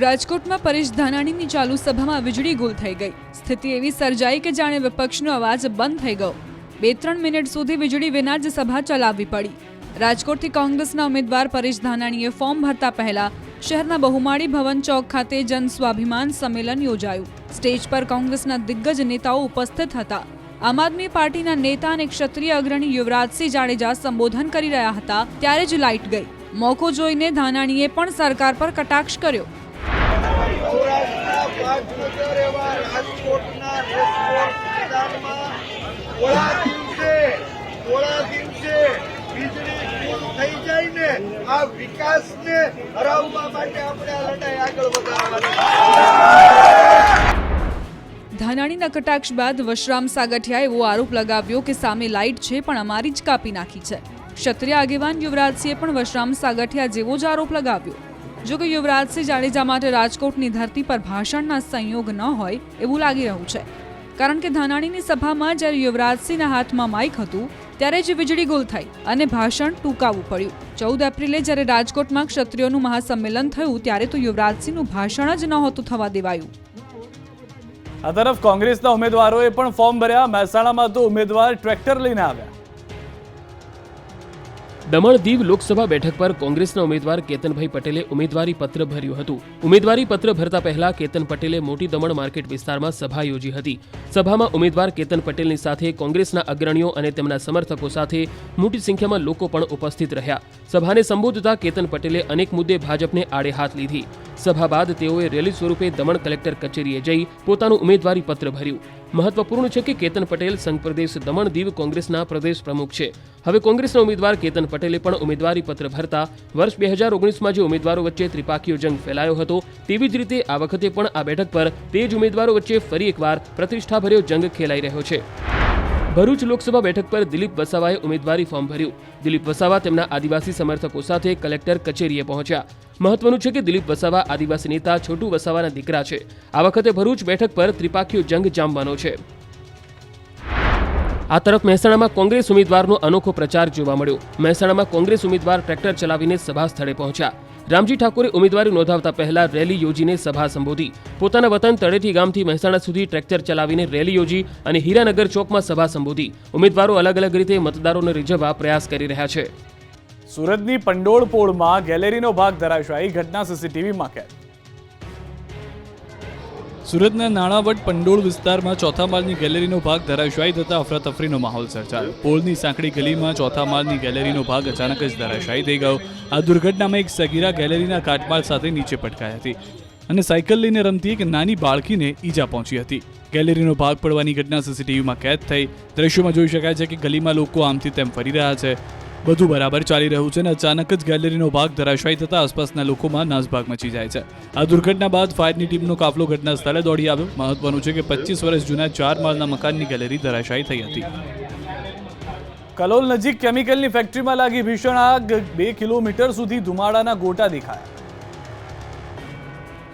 રાજકોટમાં પરેશ ધાનાણીની ચાલુ સભામાં વીજળી ગુલ થઈ ગઈ. સ્થિતિ એવી સર્જાઈ કે જાણે વિપક્ષનો અવાજ બંધ થઈ ગયો. બે ત્રણ મિનિટ સુધી વીજળી વિના જ સભા ચલાવવી પડી. રાજકોટથી કોંગ્રેસના ઉમેદવાર પરેશ ધાનાણીએ ફોર્મ ભરતા પહેલા શહેરના બહુમાળી ભવન ચોક ખાતે જન સ્વાભિમાન સંમેલન યોજાયું. સ્ટેજ પર કોંગ્રેસના દિગ્ગજ નેતાઓ ઉપસ્થિત હતા. આમ આદમી પાર્ટીના નેતા અને ક્ષત્રિય અગ્રણી યુવરાજસિંહ જાડેજા સંબોધન કરી રહ્યા હતા ત્યારે જ લાઇટ ગઈ. મોકો જોઈને ધાનાણીએ પણ સરકાર પર કટાક્ષ કર્યો. સૌરાષ્ટ્રના ને આ વિકાસને હરાવવા માટે આપણે આ લડાઈ આગળ વધારવાની ધાનાણીના કટાક્ષ બાદ વશરામ સાગઠિયાએ એવો આરોપ લગાવ્યો કે સામે લાઇટ છે, પણ અમારી જ કાપી નાખી છે. ક્ષત્રિય આગેવાન યુવરાજસિંહે પણ વશરામ સાગઠિયા જેવો જ આરોપ લગાવ્યો. જો કે યુવરાજસિંહ જાડેજા માટે રાજકોટની ધરતી પર ભાષણના સંયોગ ન હોય એવું લાગી રહ્યું છે. કારણ કે ધાનાણીની સભામાં જ્યારે યુવરાજસિંહના હાથમાં માઇક હતું ત્યારે જ વીજળી ગુલ થઈ અને ભાષણ ટૂંકાવવું પડ્યું. ચૌદ એપ્રિલે જ્યારે રાજકોટમાં ક્ષત્રિયોનું મહાસંમેલન થયું ત્યારે તો યુવરાજસિંહનું ભાષણ જ નહોતું થવા દેવાયું. આ તરફ કોંગ્રેસના ઉમેદવારોએ પણ ફોર્મ ભર્યા. મહેસાણામાં તો ઉમેદવાર ટ્રેક્ટર લઈને આવ્યા. દમણ દીવ લોકસભા બેઠક પર કોંગ્રેસના ઉમેદવાર કેતનભાઈ પટેલે ઉમેદવારી પત્ર ભર્યું હતું. ઉમેદવારી પત્ર ભરતા પહેલા કેતન પટેલે મોટી દમણ માર્કેટ વિસ્તારમાં સભા યોજી હતી. સભામાં ઉમેદવાર કેતન પટેલની સાથે કોંગ્રેસના અગ્રણીઓ અને તેમના સમર્થકો સાથે મોટી સંખ્યામાં લોકો પણ ઉપસ્થિત રહ્યા. સભાને સંબોધતા કેતન પટેલે અનેક મુદ્દે ભાજપને આડે હાથ લીધી. સભા બાદ તેઓએ રેલી સ્વરૂપે દમણ કલેક્ટર કચેરીએ જઈ પોતાનું ઉમેદવારી પત્ર ભર્યું. મહત્વપૂર્ણ છે કે કેતન પટેલ સંઘ પ્રદેશ દમણ દીવ કોંગ્રેસના પ્રદેશ પ્રમુખ છે. હવે કોંગ્રેસના ઉમેદવાર કેતન પટેલે પણ ઉમેદવારી પત્ર ભરતા વર્ષ બે હજાર ઓગણીસમાં જે ઉમેદવારો વચ્ચે ત્રિપાખીયો જંગ ફેલાયો હતો, તેવી જ રીતે આ વખતે પણ આ બેઠક પર તે જ ઉમેદવારો વચ્ચે ફરી એકવાર પ્રતિષ્ઠાભર્યો જંગ ખેલાઈ રહ્યો છે. ભરૂચ લોકસભા બેઠક પર દિલીપ વસાવાએ ઉમેદવારી ફોર્મ ભર્યું. દિલીપ વસાવા તેમના આદિવાસી સમર્થકો સાથે કલેક્ટર કચેરીએ પહોંચ્યા. મહત્વનું છે કે દિલીપ વસાવા આદિવાસી નેતા, છોટુ વસાવાના દીકરા છે. આ વખતે ભરૂચ બેઠક પર ત્રિપાખીયો જંગ જામવાનો છે. આ તરફ મહેસાણામાં કોંગ્રેસ ઉમેદવારનો અનોખો પ્રચાર જોવા મળ્યો. મહેસાણામાં કોંગ્રેસ ઉમેદવાર ટ્રેક્ટર ચલાવીને સભા સ્થળે પહોંચ્યા. રામજી ઠાકોરે ઉમેદવારી નોંધાવતા પહેલા રેલી યોજીને સભા સંબોધી. પોતાના વતન તળેટી ગામથી મહેસાણા સુધી ટ્રેક્ટર ચલાવીને રેલી યોજી અને હીરાનગર ચોકમાં સભા સંબોધી. ઉમેદવારો અલગ અલગ રીતે મતદારોને રીઝવવા પ્રયાસ કરી રહ્યા છે. સુરતની પંડોળપોળમાં ગેલેરીનો ભાગ ધરાશાયી. ઘટના સીસીટીવીમાં કેદ. સુરતના નાણાવટ પંડોળ વિસ્તારમાં ચોથા માળની ગેલેરીનો ભાગ ધરાશાયી થતા અફરાતફરીનો માહોલ સર્જાયો. પોળની સાંકડી ગલીમાં ચોથા માળની ગેલેરીનો ભાગ અચાનક જ ધરાશાયી થઈ ગયો. આ દુર્ઘટનામાં એક સગીરા ગેલેરીના કાટમાળ સાથે નીચે પટકાઈ હતી અને સાયકલ લઈને રમતી એક નાની બાળકીને ઈજા પહોંચી હતી. ગેલેરીનો ભાગ પડવાની ઘટના સીસીટીવીમાં કેદ થઈ. દ્રશ્યોમાં જોઈ શકાય છે કે ગલીમાં લોકો આમથી તેમ ફરી રહ્યા છે. બધું બરાબર ચાલી રહ્યું છે અને અચાનક જ ગેલેરીનો ભાગ ધરાશાયી થતા આસપાસના લોકોમાં નાસભાગ મચી જાય છે. આ દુર્ઘટના બાદ ફાયરની ટીમનો કાફલો ઘટના સ્થળે દોડી આવ્યો. મહત્વનું છે કે પચીસ વર્ષ જૂના ચાર માળના મકાનની ગેલેરી ધરાશાયી થઈ હતી. કલોલ નજીક કેમિકલની ફેક્ટરીમાં લાગી ભીષણ આગ. બે કિલોમીટર સુધી ધુમાડાના ગોટા દેખાયા.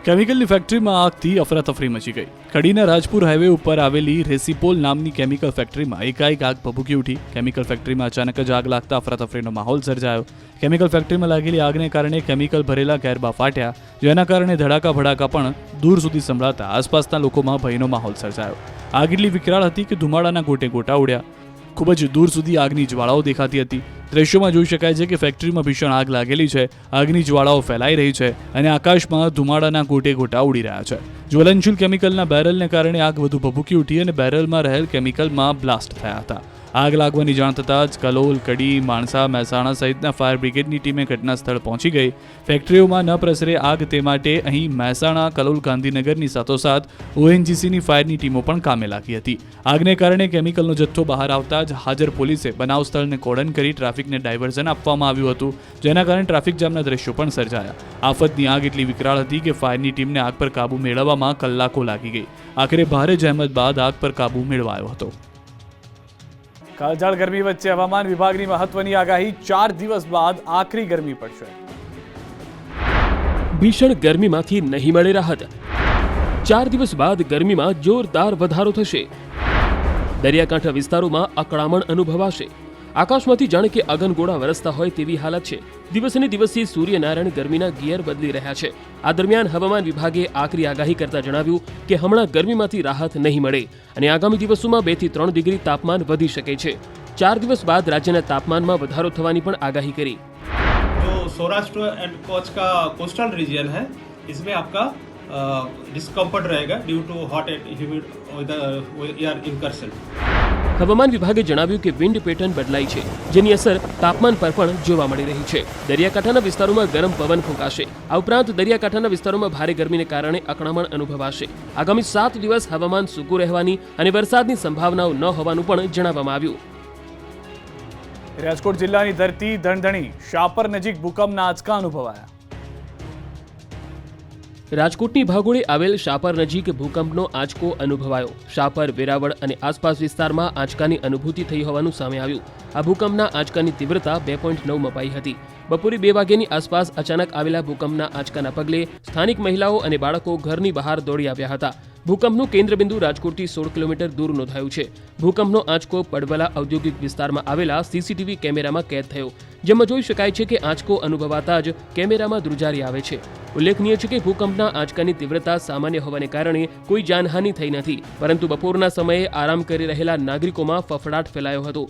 કેમિકલની ફેક્ટરીમાં આગથી અફરાતફરી મચી ગઈ. કડીના રાજપુર હાઈવે ઉપર આવેલી રેસીપોલ નામની કેમિકલ ફેક્ટરીમાં એકાએક આગ ભભૂકી ઉઠી. કેમિકલ ફેક્ટરીમાં અચાનક જ આગ લાગતા અફરાતફરીનો માહોલ સર્જાયો. કેમિકલ ફેક્ટરીમાં લાગેલી આગને કારણે કેમિકલ ભરેલા ગેરબા ફાટ્યા. જેના કારણે ધડાકા ભડાકા પણ દૂર સુધી સંભળાતા આસપાસના લોકોમાં ભયનો માહોલ સર્જાયો. આગ એટલી વિકરાળ હતી કે ધુમાડાના ગોટે ગોટા ઉડ્યા. ખૂબ જ દૂર સુધી આગની જ્વાળાઓ દેખાતી હતી. દ્રશ્યોમાં જોઈ શકાય છે કે ફેક્ટરીમાં ભીષણ આગ લાગેલી છે, આગની જ્વાળાઓ ફેલાઈ રહી છે અને આકાશમાં ધુમાડાના ગોટે ગોટા ઉડી રહ્યા છે. જ્વલનશીલ કેમિકલના બેરલને કારણે આગ વધુ ભભૂકી ઉઠી અને બેરલમાં રહેલ કેમિકલમાં બ્લાસ્ટ થયા હતા. આગ લાગવાની જાણ થતાં જ કલોલ, કડી, માણસા, મહેસાણા સહિતના ફાયર બ્રિગેડની ટીમે ઘટના સ્થળ પહોંચી ગઈ. ફેક્ટરીઓમાં ન પ્રસરે આગ તે માટે અહીં મહેસાણા, કલોલ, ગાંધીનગરની સાથોસાથ ઓએનજીસીની ફાયરની ટીમો પણ કામે લાગી હતી. આગને કારણે કેમિકલનો જથ્થો બહાર આવતા જ હાજર પોલીસે બનાવ સ્થળને કોડન કરી ટ્રાફિકને ડાયવર્ઝન આપવામાં આવ્યું હતું, જેના કારણે ટ્રાફિક જામના દ્રશ્યો પણ સર્જાયા. આફતની આગ એટલી વિકરાળ હતી કે ફાયરની ટીમને આગ પર કાબુ મેળવવામાં કલાકો લાગી ગઈ. આખરે ભારે જહેમત બાદ આગ પર કાબુ મેળવાયો હતો. કાળઝાળ ગરમી વચ્ચે હવામાન વિભાગની મહત્વની આગાહી ચાર દિવસ બાદ આખરી ગરમી પડશે. ભીષણ ગરમીમાંથી નહીં મળે રાહત. ચાર દિવસ બાદ ગરમીમાં જોરદાર વધારો થશે. દરિયાકાંઠા વિસ્તારોમાં અકળામણ અનુભવાશે. આકાશમાંથી જાણે કે અગનગોળા વરસતા હોય તેવી હાલત છે. દિવસને દિવસે સૂર્યનારાયણ ગરમીના ગિયર બદલી રહ્યા છે. આ દરમિયાન હવામાન વિભાગે આકરી આગાહી કરતા જણાવ્યું કે હમણાં ગરમીમાંથી રાહત નહીં મળે અને આગામી દિવસોમાં બે થી ત્રણ ડિગ્રી તાપમાન વધી શકે છે ચાર દિવસ બાદ રાજ્યના તાપમાનમાં વધારો થવાની પણ આગાહી કરી जो सौराष्ट्र एंड कच्छ का कोस्टल रीजन है इसमें आपका डिस्कम्फर्ट रहेगा due to hot and humid air incursion હવામાન વિભાગે જણાવ્યું કે વિન્ડ પેટર્ન બદલાઈ છે જેની અસર તાપમાન પર પણ જોવા મળી રહી છે દરિયાકાંઠાના વિસ્તારોમાં ગરમ પવન ફૂંકાશે આ ઉપરાંત દરિયાકાંઠાના વિસ્તારોમાં ભારે ગરમીને કારણે અકળામણ અનુભવાશે આગામી સાત દિવસ હવામાન સૂકું રહેવાની અને વરસાદની સંભાવનાઓ ન હોવાનું પણ જણાવવામાં આવ્યું રાજકોટ જિલ્લાની ધરતી ધણધણી શાપર નજીક ભૂકંપના આંચકા અનુભવાયા રાજકોટની ભાગોળે આવેલ શાપર નજીક ભૂકંપનો આંચકો અનુભવાયો. શાપર, વેરાવળ અને આસપાસ વિસ્તારમાં આંચકાની અનુભૂતિ થઈ હોવાનું સામે આવ્યું. આ ભૂકંપના આંચકાની તીવ્રતા બે પોઈન્ટ નવ મપાઈ હતી. બપોરે બે વાગ્યાની આસપાસ અચાનક આવેલા ભૂકંપના આંચકાના પગલે સ્થાનિક મહિલાઓ અને બાળકો ઘરની બહાર દોડી આવ્યા હતા. ભૂકંપનું કેન્દ્રબિંદુ રાજકોટથી સોળ કિલોમીટર દૂર નોંધાયું છે. ભૂકંપનો આંચકો પડવલા ઔદ્યોગિક વિસ્તારમાં આવેલા સીસીટીવી કેમેરામાં કેદ થયો. જેમાં જોઈ શકાય છે કે આંચકો અનુભવાતા જ કેમેરામાં ધ્રુજારી આવે છે. ઉલ્લેખનીય છે કે ભૂકંપના આંચકાની તીવ્રતા સામાન્ય હોવાને કારણે કોઈ જાનહાનિ થઈ નથી, પરંતુ બપોરના સમયે આરામ કરી રહેલા નાગરિકોમાં ફફડાટ ફેલાયો હતો.